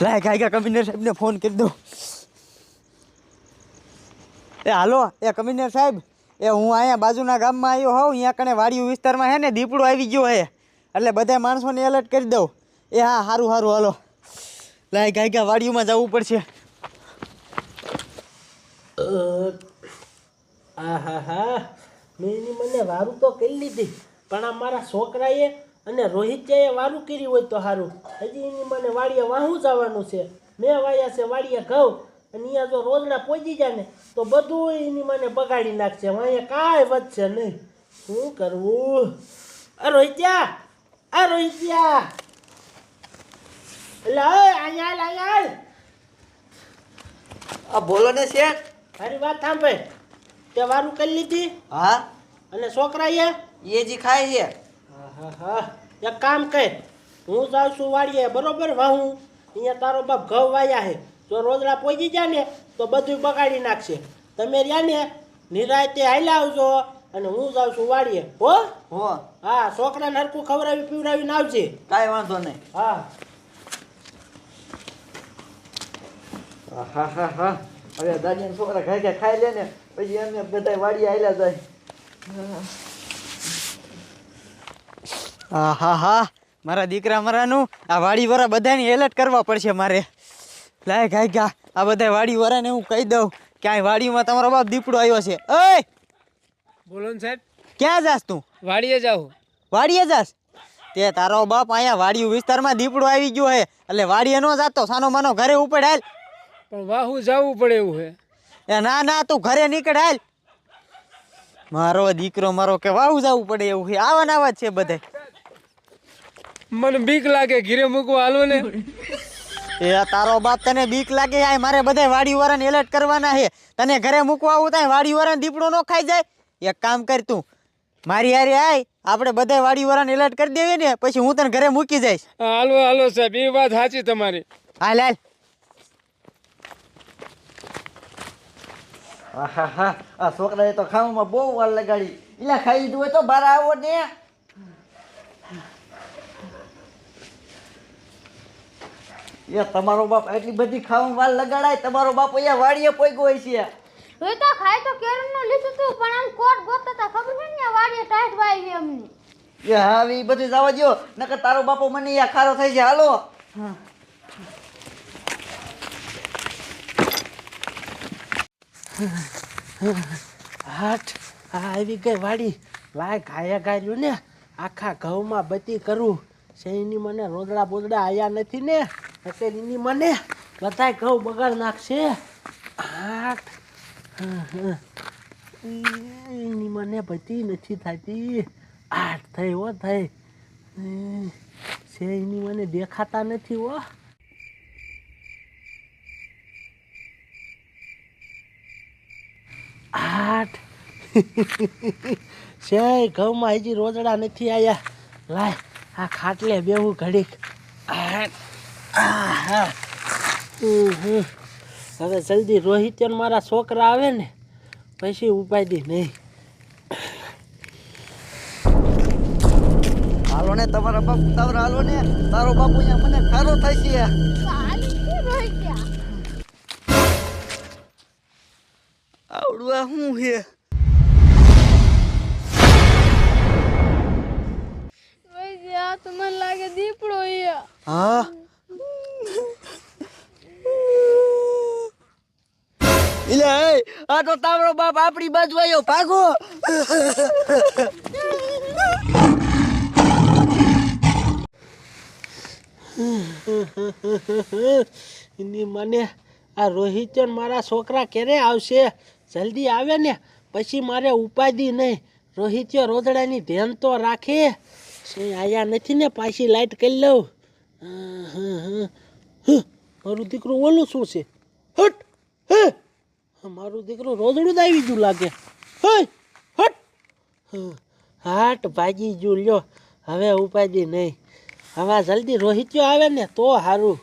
લાય ગાયકા કમિશનર સાહેબને ફોન કરી દઉં. એ હાલો, એ કમિશનર સાહેબ, એ હું અહીંયા બાજુના ગામમાં આવ્યો હોઉં, અહીંયા કણે વાડિયું વિસ્તારમાં હે ને, દીપડો આવી ગયો હે. એટલે બધા માણસોને એલર્ટ કરી દઉં. એ હા સારું સારું હાલો. લાય ગાયકા વાડિયુંમાં જવું પડશે. હા મેં એની મને વારું તો કરી લીધી, પણ અમારા મારા છોકરાએ અને રોહિત્યાએ વારું કરી હોય તો સારું હજી એની મને વાડીએ વાહું જવાનું છે. મેં વાયા છે વાડીએ ઘઉં. અને અહીંયા જો રોજના પહોંચી જાય ને તો બધું એની મને બગાડી નાખશે. અહીંયા કાંઈ વધશે નહીં. શું કરવું? આ રોહિત્યા! આ રોહિત્યા! એટલે અહીંયા અહીંયા. આ બોલો ને શેઠ મારી વાત સાંભળ. તે વારું કરી લીધી? હા. અને છોકરાએ? એ જી ખાય છે. હા હા. એક કામ કર હું જાઉં છું વાડીએ બરોબર? વાહું. અહીંયા તારો બાપ ઘઉં વાયા છે. જો રોજડા પહોંચી જાય ને તો બધું બગાડી નાખશે. તમે રહ્યા ને નિરાયતે હાલ્યા આવજો અને હું જાઉં છું વાડીએ. હો? હો. હા છોકરાને હરખું ખવડાવી પીવડાવીને આવજે. કાંઈ વાંધો નહીં. હા. હા હા હા. હવે દાદીના છોકરા ખાઈ ગયા ખાઈ લે ને પછી એમને બધા વાડીએ આવ્યા જાય. હા હા હા મારા દીકરા મારાનું આ વાડી બધાની એલર્ટ કરવા પડશે મારે. લાય ગાય ગા આ બધા વાડી વાળાને હું કહી દઉં ક્યાંય વાડીમાં તમારો બાપ દીપડો આવ્યો છે. ઓય! બોલો ને સાહેબ. ક્યાં જાસ તું? વાડીએ જાઉં. વાડીએ જાસ તે તારો બાપ અહીંયા વાડિયું વિસ્તારમાં દીપડો આવી ગયો હે. એટલે વાડીએ ન જાતો સાનો માનો ઘરે ઉપડ હાલ. પણ વાહુ જવું પડે એવું છે એ ના ના તું ઘરે નીકળ હાલ. મારો દીકરો મારો કે વાહુ જવું પડે એવું છે આવા આવા જ છે બધે મને બીક લાગે ઘીરે મૂકવા હાલો ને. એ તારો બાપ તને બીક લાગે આ મારે બધે વાડી વાળાને એલર્ટ કરવાના છે. તને ઘરે મૂકવા આવું ત્યાં વાડી વાળાને દીપડો ન ખાઈ જાય. એક કામ કર તું મારી હારે આય આપણે બધા વાડી વાળાને એલર્ટ કરી દેવી ને પછી હું તને ઘરે મૂકી જઈશ. હાલો હાલો સાહેબ એ વાત સાચી તમારી. હાલ હાલ. હા હા આ છોકરાએ તો ખાવામાં બહુ વાર લગાડી. એટલે ખાઈ લીધું હોય તો બહાર આવો ને. એ તમારો બાપ એટલી બધી ખાવામાં વાર લગાડાય તમારો બાપ અહીંયા વાડીએ પોઈગો હોય છે. હવે તો ખાય તો કેરમનું લીધું તું પણ આમ કોટ ગોતતા ખબર છે ને વાડીએ ટાઈટ વાઈ અમને એ હા એ બધું જવા દો નકર તારો બાપો મને અહીંયા ખારો થઈ જાય. હાલો. હાટ આ આવી ગઈ વાડી. લાય ગાયા ગાયું ને. આખા ઘઉંમાં બધી કરું. શેની મને રોદડા બોદડા આયા નથી ને. એટલે નીની મને બધાય ઘઉં બગાડ નાખશે. એની મને બધી નથી થતી. આઠ થઈ હો થઈ. શેની મને દેખાતા નથી હો. આઠ. છે ઘઉંમાં હજી રોજડા નથી આયા. લાય આ ખાટલે બેવું ઘડીક. આઠ. હવે જલ્દી રોહિત અને મારા છોકરા આવે ને પછી ઉપાડી નહીં. હાલો ને તમારા બાપ ઉતાવળ હાલો ને. તારો બાપુ અહીંયા મને ખારો થાય છે. આવડું આ શું છે ભાઈ આ તો મને લાગે દીપડો અહીંયા હા? આ તો તારો બાપ આપણી બાજુ આવ્યો ભાગો. એની મને આ રોહિત મારા છોકરા ક્યારે આવશે? જલ્દી આવે ને પછી મારે ઉપાધિ નહીં. રોહિત રોદડાની ધ્યાન તો રાખે. આયા નથી ને પાછી લાઈટ કરી લઉં. હા, હા. હં, મારું દીકરું ઓલું શું છે? હટ હે! મારું દીકરું રોદડું જ આવી ગયું લાગે હે હટ હં, હાટ ભાજી જુ લ્યો હવે ઉપાધિ નહીં હવે જલ્દી રોહિત્યો આવે ને તો સારું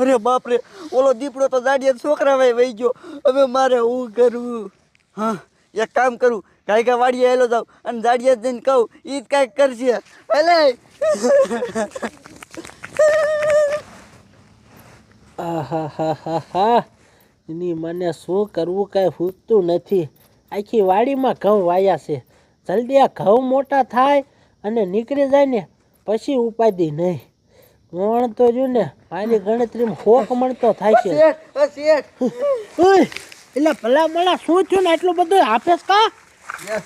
અરે બાપ રે ઓલો દીપડો તો દાડિયા છોકરા ભાઈ વહી ગયો. હવે મારે હું કરવું હા, એક કામ કરું. કાંઈ કાંઈ વાડીએ હેલો જાઉં અને દાડિયા જઈને કહું એ જ કાંઈક કરશે. હા હા એની મને શું કરવું કાંઈ સૂચતું નથી. આખી વાડીમાં ઘઉં વાયા છે. જલ્દી આ ઘઉં મોટા થાય અને નીકળી જાય ને પછી ઉપાધિ નહીં. મણ તો જો ને મારી ગણતરીમાં હોક મળતો થાય છે. શેઠ અ શેઠ ઓય, એટલે ભલા મળા શું થયું ને એટલું બધું આપેસ કા?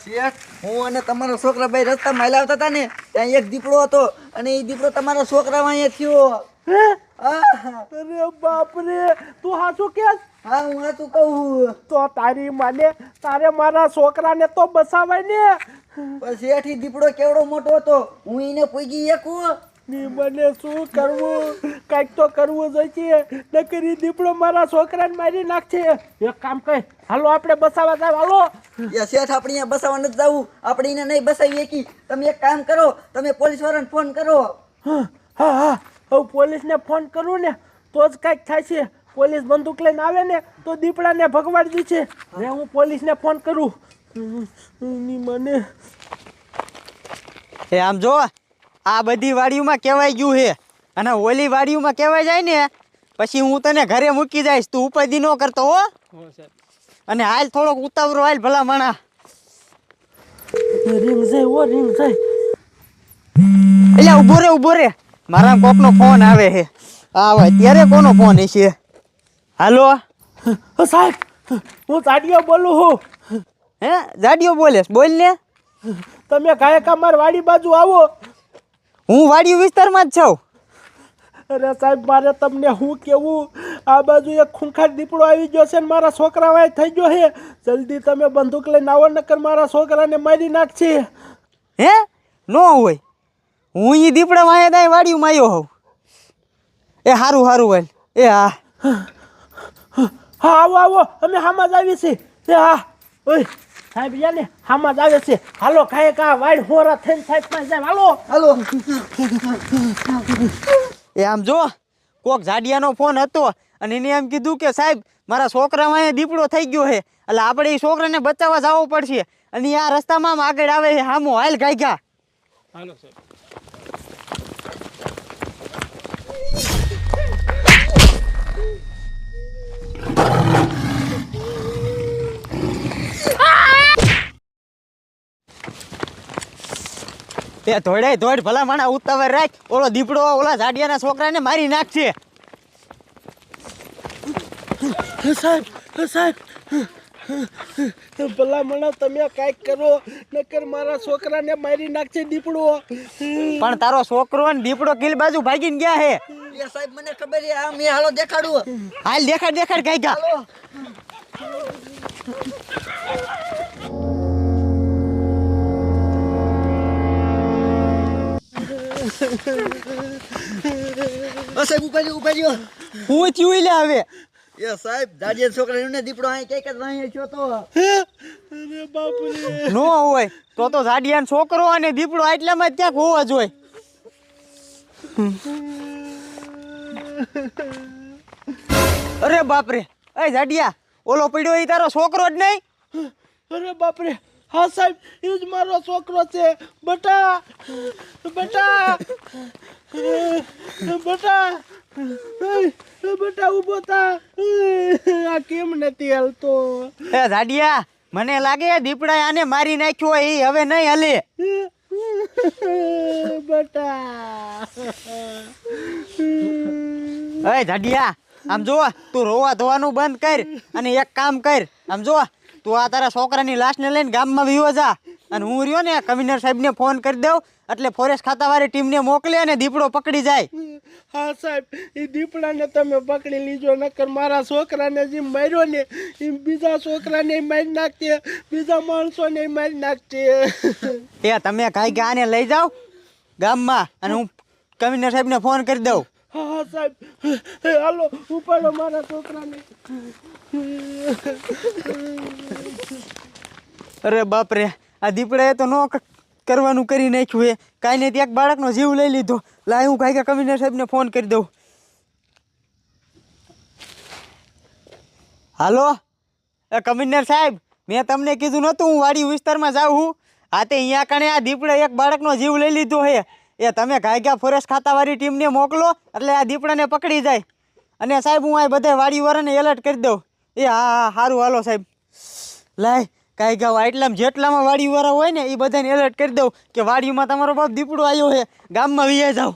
શેઠ હું અને તમારા છોકરા ભાઈ રસ્તા હલાવતા હતા ને ત્યાં એક દીપડો હતો અને એ દીપડો તમારા છોકરામાં અહીંયા થયો. હે? હા અરે બાપ તું હાચું કે હા હું તું કહું તો તારી માને તારે મારા છોકરાને તો બસાવાય ને. ઈ દીપડો કેવડો મોટો હતો. હું એને પૂગી એકું ની મને શું કરવું કાંઈક તો કરવું જોઈએ નકરી દીપડો મારા છોકરાને મારી નાખશે એક કામ કર હાલો આપણે બસાવા જાવ હાલો યા શેઠ આપણે અહીંયા બસાવા નથી જવું આપણે એને નહીં બસાવીએ કી તમે એક કામ કરો તમે પોલીસ વાળાને ફોન કરો હા હા હા પોલીસને ફોન કરું ને તો જ કાંઈક થાય છે પોલીસ બંદૂક લઈને આવે ને તો દીપડાને ભગવાડી દે છે ને હું પોલીસને ફોન કરું ની મને એ આમ જો આ બધી વાડીઓમાં કહેવાય ગયું છે. અને ઓલી વાડીઓમાં કહેવાય જાય ને પછી હું તને ઘરે મૂકી જઈશ તું ઉપાધિ ન કરતો હો. અને હાલ થોડોક ઉતાવળો હાલ ભલા માણા. રિંગ જાય ઓ રિંગ જાય. એટલે ઊભો રે ઊભો રે. મારા કોકનો ફોન આવે છે. આવે ત્યારે કોનો ફોન છે હાલો? સાહેબ હું જાડિયો બોલું છું. હે? જાડિયો બોલેશ બોલ ને. તમે કાયકા માર વાડી બાજુ આવો. હું વાડિયું વિસ્તારમાં જ છું. અરે સાહેબ મારે તમને શું કેવું? આ બાજુ એક ખૂંખાર દીપડો આવી ગયો છે ને મારા છોકરા વાય થઈ ગયો છે. જલ્દી તમે બંદૂક લઈને આવો નકર મારા છોકરાને મારી નાખશે. હે? નો હોય. હું એ દીપડા વાય દાય વાડિયું માયો હોઉં. એ હારું હારું હોય એ હા હા આવો આવો. અમે હામાં જ આવી છે એ હા ઓય. સાહેબ યાલે હામાં જ આવે છે. હાલો કાય કા વાડ હોરા થઈને સાહેબ પાસે જાય. હાલો. હાલો. એ આમ જો કોક જાડિયાનો ફોન હતો અને એને એમ કીધું કે સાહેબ મારા છોકરામાં અહીંયા દીપડો થઈ ગયો છે. એટલે આપણે એ છોકરાને બચાવવા જવું પડશે. અને આ રસ્તામાં આમ આગળ આવે છે હામો હાલ ગાયગા એ ધોડે ધોડ ભલા માણા ઉતાવળ રાખ. ઓલો દીપડો ઓલા જાડિયાના છોકરાને મારી નાખશે હે સાહેબ સાહેબ. ભલા મને તમે કાંઈક કરો નકર મારા છોકરાને મારી નાખશે દીપડો. પણ તારો છોકરો ને દીપડો કિલ બાજુ ભાગીને ગયા હે. એ સાહેબ મને ખબર છે આ મેં હાલો દેખાડું હાલ દેખાડ દેખાડ ગાયગા અ સાહેબ ઉપાડી ઉપાડ્યો. હું થયું લે હવે. એ સાહેબ દાદીએ છોકરા ને દીપડો અહીં કંઈક જ અહીં છો તો. અરે બાપ રે નો હોય તો તો જાડિયાનો છોકરો અને દીપડો આટલામાં જ ક્યાંક હોવા જોઈએ. અરે બાપરે એ જાડિયા ઓલો પડ્યો એ તારો છોકરો જ નહીં? અરે બાપ રે હા સાહેબ એ જ મારો છોકરો છે. બટા બટા બટા બટા ઊભો થા. આ કેમ નથી હાલતો? એ જાડિયા મને લાગે દીપડા આને મારી નાખ્યો એ હવે નહીં હલે. બટા. એ ઝાડિયા આમ જો તું રોવા ધોવાનું બંધ કર અને એક કામ કર. આમ જો તું આ તારા છોકરાની લાશને લઈને ગામમાં વિવો જા. અને હું રહ્યો ને કમિશનર સાહેબને ફોન કરી દઉં એટલે ફોરેસ્ટ ખાતાવાળી ટીમને મોકલે અને દીપડો પકડી જાય. હા સાહેબ એ દીપડાને તમે પકડી લીજો નકર મારા છોકરાને જે માર્યો ને એ બીજા છોકરાને મારી નાખશે બીજા માણસોને મારી નાખશે એ તમે કાંઈ કે આને લઈ જાઓ ગામમાં અને હું કમિશનર સાહેબને ફોન કરી દઉં. હા હા સાહેબ. હાલો ઉપાડો મારા છોકરાને. અરે બાપરે, આ દીપડાએ તો ન કરવાનું કરી નાખ્યું એ કાંઈ નહીં ત્યાં બાળકનો જીવ લઈ લીધો. લાય, હું કાંઈ કે કમિશનર સાહેબને ફોન કરી દઉં. હાલો? એ કમિશનર સાહેબ, મેં તમને કીધું નહોતું હું વાડી વિસ્તારમાં જાઉં છું. આ તે અહીંયા કણે આ દીપડે એક બાળકનો જીવ લઈ લીધો છે એ તમે ઘાયગા ફોરેસ્ટ ખાતાવાળી ટીમને મોકલો, એટલે આ દીપડાને પકડી જાય. અને સાહેબ, હું આ બધે વાડીવાળાને એલર્ટ કરી દઉં. એ હા હા, સારું, હાલો સાહેબ. લાય કાંઈ ગાવ એટલામાં જેટલામાં વાડીવાળા હોય ને એ બધાને એલર્ટ કરી દઉં કે વાડીમાં તમારો બાપ દીપડો આવ્યો છે. ગામમાં વીએ જાઓ.